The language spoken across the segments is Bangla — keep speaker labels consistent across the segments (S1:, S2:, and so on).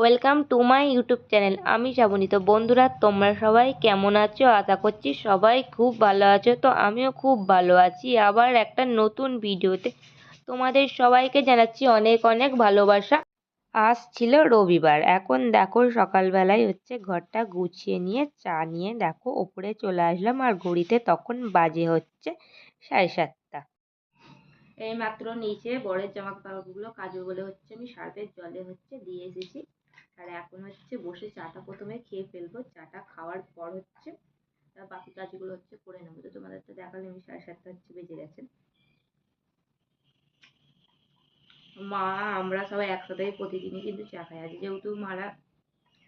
S1: Welcome to my YouTube channel, আমি শ্রাবণী। তো বন্ধুরা, তোমরা সবাই কেমন আছো? আশা করছি সবাই খুব ভালো আছো। তো আমিও খুব ভালো আছি। আবার একটা নতুন ভিডিওতে তোমাদের সবাইকে জানাচ্ছি অনেক অনেক ভালোবাসা। আজ ছিল রবিবার। এখন দেখো, সকালবেলায় হচ্ছে ঘরটা গুছিয়ে নিয়ে, চা নিয়ে দেখো, ওপরে চলে আসলাম আর ঘড়িতে তখন বাজে হচ্ছে সাড়ে সাতটা। এই মাত্র নিচে বরের জামা কাপড়গুলো কাজু বলে হচ্ছে আমি সার্ফের জলে হচ্ছে দিয়ে এসেছি। আর এখন হচ্ছে বসে চাটা প্রথমে খেয়ে ফেলব। চাটা খাওয়ার পর হচ্ছে বাকি কাজগুলো হচ্ছে করে নেব। তো তোমাদের তো দেখালে আমি সাড়ে সাতটা হচ্ছে বেজে গেছে। মা, আমরা সবাই একসাথেই প্রতিদিনই কিন্তু চা খাই। আজ যেহেতু মারা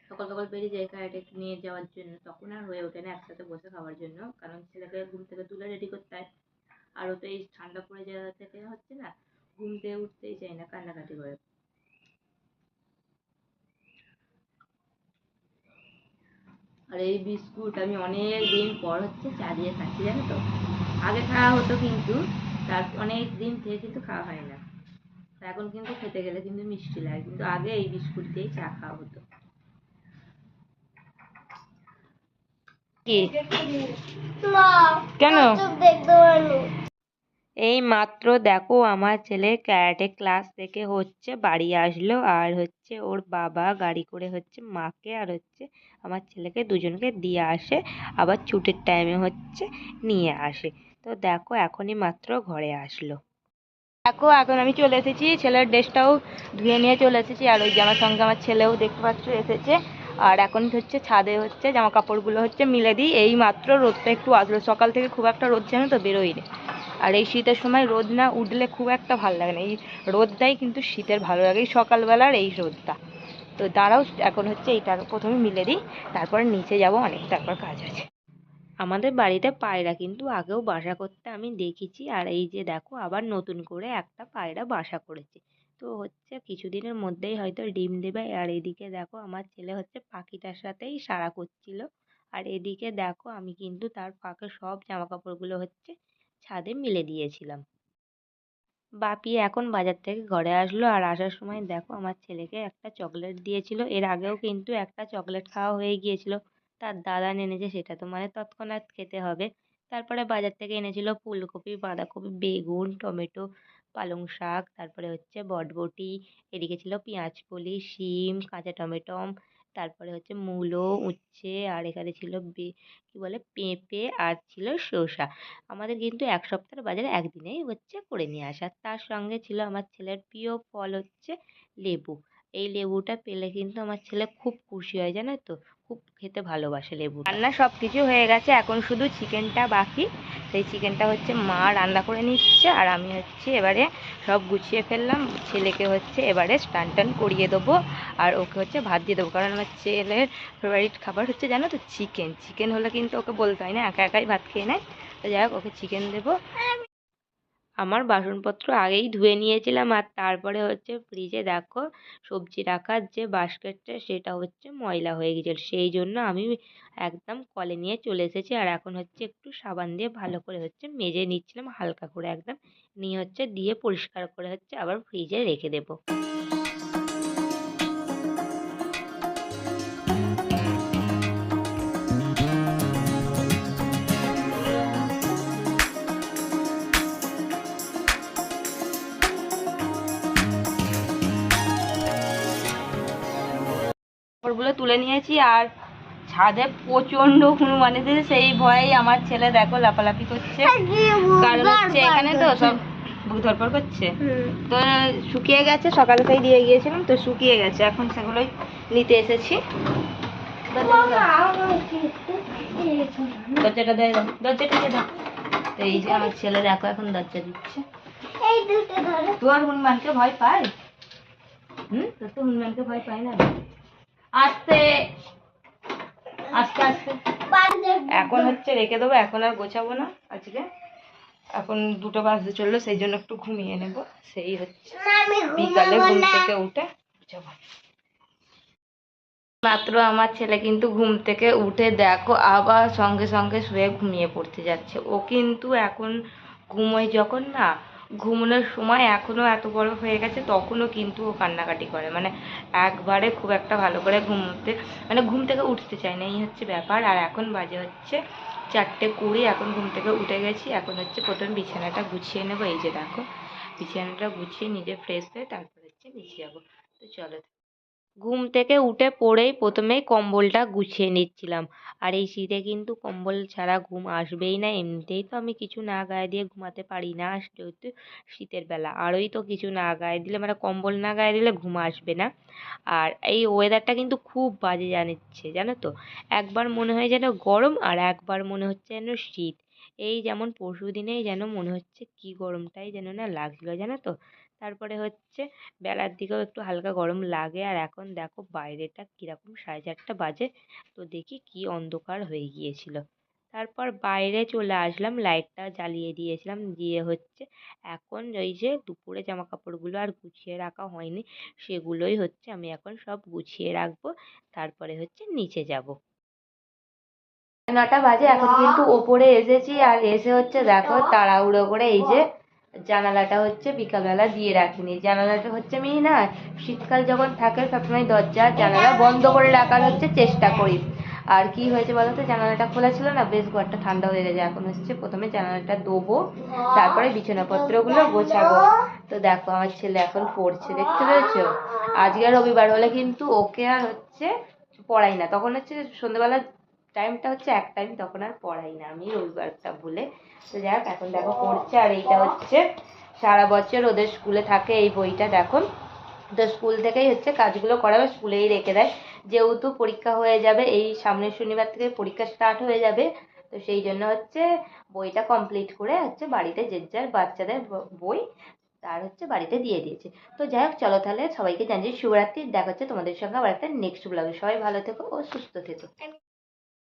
S1: সকাল সকাল বেরিয়ে যায় একটু নিয়ে যাওয়ার জন্য, তখন আর হয়ে ওঠে না একসাথে বসে খাওয়ার জন্য। কারণ ছেলেকে ঘুম থেকে তুলে রেডি করতে হয়। আর ও তো এই ঠান্ডা পড়ে যাওয়া থেকে হচ্ছে না, ঘুম থেকে উঠতেই চায় না কান্নাকাটি করে। আর এই বিস্কুট আমি অনেক দিন পর হচ্ছে চা দিয়ে খাচ্ছি জানো তো? আগে খাওয়া হতো কিন্তু তার অনেক দিন থেকে কিন্তু খাওয়া হয় না। তা এখন কিন্তু খেতে গেলে কিন্তু মিষ্টি লাগে কিন্তু আগে এই বিস্কুট দিয়েই চা খাওয়া হতো। কি? কেন? এই মাত্র দেখো আমার ছেলে ক্যারাটে ক্লাস থেকে হচ্ছে বাড়ি আসলো। আর হচ্ছে ওর বাবা গাড়ি করে হচ্ছে মাকে আর হচ্ছে আমার ছেলেকে দুজনকে দিয়ে আসে। আবার ছুটির টাইমে হচ্ছে নিয়ে আসে। তো দেখো এখনই মাত্র ঘরে আসলো। দেখো এখন আমি চলে এসেছি। ছেলের ড্রেসটাও ধুয়ে নিয়ে চলে এসেছি। আর ওই জামার সঙ্গে আমার ছেলেও দেখতে পাচ্ছ এসেছে। আর এখন হচ্ছে ছাদে হচ্ছে জামা কাপড়গুলো হচ্ছে মিলে দিই। এই মাত্র রোদটা একটু আসলো সকাল থেকে খুব একটা রোদ জানো তো বেরোই বেরোয়নি। আর এই শীতের সময় রোদ না উঠলে খুব একটা ভালো লাগে না। এই রোদটাই কিন্তু শীতের ভালো লাগে, এই সকালবেলার এই রোদটা। তো দাঁড়াও, এখন হচ্ছে এইটা প্রথমে মিলে দিই, তারপরে নিচে যাব অনেক তারপর কাজ আছে আমাদের বাড়িতে পায়রা কিন্তু আগেও বাসা করতে আমি দেখেছি, আর এই যে দেখো আবার নতুন করে একটা পায়রা বাসা করেছে। তো হচ্ছে কিছুদিনের মধ্যেই হয়তো ডিম দেবে, আর এদিকে দেখো আমার ছেলে হচ্ছে পাখিটার সাথেই সাড়া করছিল। আর এদিকে দেখো আমি কিন্তু তার ফাঁকে সব জামা কাপড়গুলো হচ্ছে ছাদে মিলে দিয়েছিলাম। বাপি এখন বাজার থেকে ঘরে আসলো আর আসার সময় দেখো আমার ছেলেকে একটা চকলেট দিয়েছিল। এর আগেও কিন্তু একটা চকলেট খাওয়া হয়ে গিয়েছিল। তার দাদা এনেছে, সেটা তো মানে তৎক্ষণাৎ খেতে হবে। তারপরে বাজার থেকে এনেছিল ফুলকপি, বাঁধাকপি, বেগুন, টমেটো, পালং শাক, তারপরে হচ্ছে বটবটি, এদিকে ছিল পেঁয়াজ কলি শিম, কাঁচা টমেটো তারপরে হচ্ছে মূলো, উচ্ছে, আর এখানে ছিল বে, কী বলে, পেঁপে আর ছিল শসা। আমাদের কিন্তু এক সপ্তাহের বাজারে একদিনেই হচ্ছে করে নিয়ে আসা। তার সঙ্গে ছিল আমার ছেলের প্রিয় ফল হচ্ছে লেবু। এই লেবুটা পেলে কিন্তু আমার ছেলে খুব খুশি হয়, জানো তো? খুব খেতে ভালোবাসে লেবু রান্না সব কিছু হয়ে গেছে, এখন শুধু চিকেনটা বাকি। সেই চিকেনটা হচ্ছে মা রান্না করে নিচ্ছে আর আমি হচ্ছে এবারে সব গুছিয়ে ফেললাম। ছেলেকে হচ্ছে এবারে স্টান টান করিয়ে দেবো আর ওকে হচ্ছে ভাত দিয়ে দেবো। কারণ আমার ছেলের ফেভারিট খাবার হচ্ছে জানো তো চিকেন চিকেন হলে কিন্তু ওকে বলতে হয় না, একা একাই ভাত খেয়ে নেয়। তো যাই হোক, ওকে চিকেন দেবো। আমার বাসনপত্র আগেই ধুয়ে নিয়েছিলাম আর তারপরে হচ্ছে ফ্রিজে দেখো সবজি রাখার যে বাস্কেটটা সেটা হচ্ছে ময়লা হয়ে গেছিল সেই জন্য আমি একদম কলে নিয়ে চলে এসেছি আর এখন হচ্ছে একটু সাবান দিয়ে ভালো করে হচ্ছে মেজে নিচ্ছিলাম হালকা করে একদম। নিয়ে হচ্ছে দিয়ে পরিষ্কার করে হচ্ছে আবার ফ্রিজে রেখে দেবো। কাপড়গুলো তুলে নিয়েছি আর ছাদে প্রচণ্ড হনুমান এসেছে সেই ভয়েই আমার ছেলে দেখো লাফালাফি করছে। কারণ হচ্ছে এখানে তো সব বুক ধরপড় করছে। তো শুকিয়ে গেছে সকালটাই দিয়ে গিয়েছিলাম তো শুকিয়ে গেছে। এখন সেগুলোই নিতে এসেছি। দরজাটা দিয়ে দাও দরজাটা দিয়ে দাও। তো এই যে আমার ছেলে দেখো এখন দরজা দিচ্ছে। তোর হনুমানকে ভয় পায় হুম? তোর তো হনুমানকে ভয় পায় না। আস্তে। আস্তে আস্তে। এখন হচ্ছে রেখে দেবো এখন আর গোছাবো না। আজকে এখন দুটো বাজতে চলল সেই জন্য একটু ঘুমিয়ে নেব। সেই হচ্ছে। বিকালে ঘুম থেকে উঠে গোছাবো। মাত্র আমার ছেলে কিন্তু ঘুম থেকে উঠে দেখো আবার সঙ্গে সঙ্গে শুয়ে ঘুমিয়ে পড়তে যাচ্ছে। ও কিন্তু এখন ঘুমোয় যখন না ঘুমানোর সময় এখনও এত বড় হয়ে গেছে, তখনও কিন্তু ও কান্নাকাটি করে। মানে একবারে খুব একটা ভালো করে ঘুমোতে মানে ঘুম থেকে উঠতে চায় না, এই হচ্ছে ব্যাপার। আর এখন বাজে হচ্ছে চারটে কুড়ি, এখন ঘুম থেকে উঠে গেছি। এখন হচ্ছে প্রথম বিছানাটা গুছিয়ে নেব, এই যে দেখো। বিছানাটা গুছিয়ে নিজে ফ্রেশ হয়ে তারপর হচ্ছে নিচে যাব। তো চলো ঘুম থেকে উঠে পড়েই প্রথমেই কম্বলটা গুছিয়ে নিচ্ছিলাম। আর এই শীতে কিন্তু কম্বল ছাড়া ঘুম আসবেই না। এমনিতেই তো আমি কিছু না গায়ে দিয়ে ঘুমাতে পারি না যেহেতু শীতের বেলা। আরোই তো কিছু না গায়ে দিলে মানে কম্বল না গায়ে দিলে ঘুম আসবে না। আর এই ওয়েদারটা কিন্তু খুব বাজে জানিচ্ছে, জানো তো? একবার মনে হয় যেন গরম আর একবার মনে হচ্ছে যেন শীত। এই যেমন পরশু দিনেই যেন মনে হচ্ছে কি গরমটাই যেন না লাগছিল জানো তো? তারপরে হচ্ছে বেলার দিকেও একটু হালকা গরম লাগে। আর এখন দেখো বাইরেটা কীরকম সাড়ে চারটা বাজে। তো দেখি কি অন্ধকার হয়ে গিয়েছিল। তারপর বাইরে চলে আসলাম লাইটটা জ্বালিয়ে দিয়েছিলাম। দিয়ে হচ্ছে এখন ওই যে দুপুরে জামা কাপড়গুলো আর গুছিয়ে রাখা হয়নি সেগুলোই হচ্ছে আমি এখন সব গুছিয়ে রাখব। তারপরে হচ্ছে নিচে যাব। নটা বাজে এখন কিন্তু ওপরে এসেছি। আর এসে হচ্ছে দেখো তাড়াহুড়ো করে এই যে জানালাটা হচ্ছে বিকালবেলা দিয়ে রাখিনি। জানালাটা হচ্ছে আমি না, শীতকাল যখন থাকে সবসময় দরজা, জানালা বন্ধ করে রাখার হচ্ছে চেষ্টা করি। আর কি হয়েছে বলো তো জানালাটা খোলা ছিল না, বেশ ঘরটা ঠান্ডা হয়ে গেছে। এখন হচ্ছে প্রথমে জানালাটা দেবো তারপরে বিছানাপত্রগুলো গোছাবো। তো দেখো, আমার ছেলে এখন পড়ছে, দেখতে পেয়েছ আজকে রবিবার হলে কিন্তু ওকে আর হচ্ছে পড়াই না। তখন হচ্ছে সন্ধ্যেবেলা টাইমটা হচ্ছে এক টাইম তখন আর পড়াই না। আমি রবিবারটা ভুলে। তো যাক এখন দেখো পড়ছে আর এইটা হচ্ছে সারা বছর ওদের স্কুলে থাকে এই বইটা, দেখো। তো স্কুল থেকেই হচ্ছে কাজগুলো করাবে স্কুলেই রেখে দেয়। যেহেতু পরীক্ষা হয়ে যাবে, এই সামনের শনিবার থেকে পরীক্ষা স্টার্ট হয়ে যাবে। তো সেই জন্য হচ্ছে বইটা কমপ্লিট করে হচ্ছে বাড়িতে যে যার বাচ্চাদের বই, তার হচ্ছে বাড়িতে দিয়ে দিয়েছে। তো যাই হোক, চলো তাহলে সবাইকে জানিয়ে শুভরাত্রি। দেখা হচ্ছে তোমাদের সঙ্গে আবার একটা নেক্সট ব্লগে সবাই ভালো থেকো ও সুস্থ থেকো।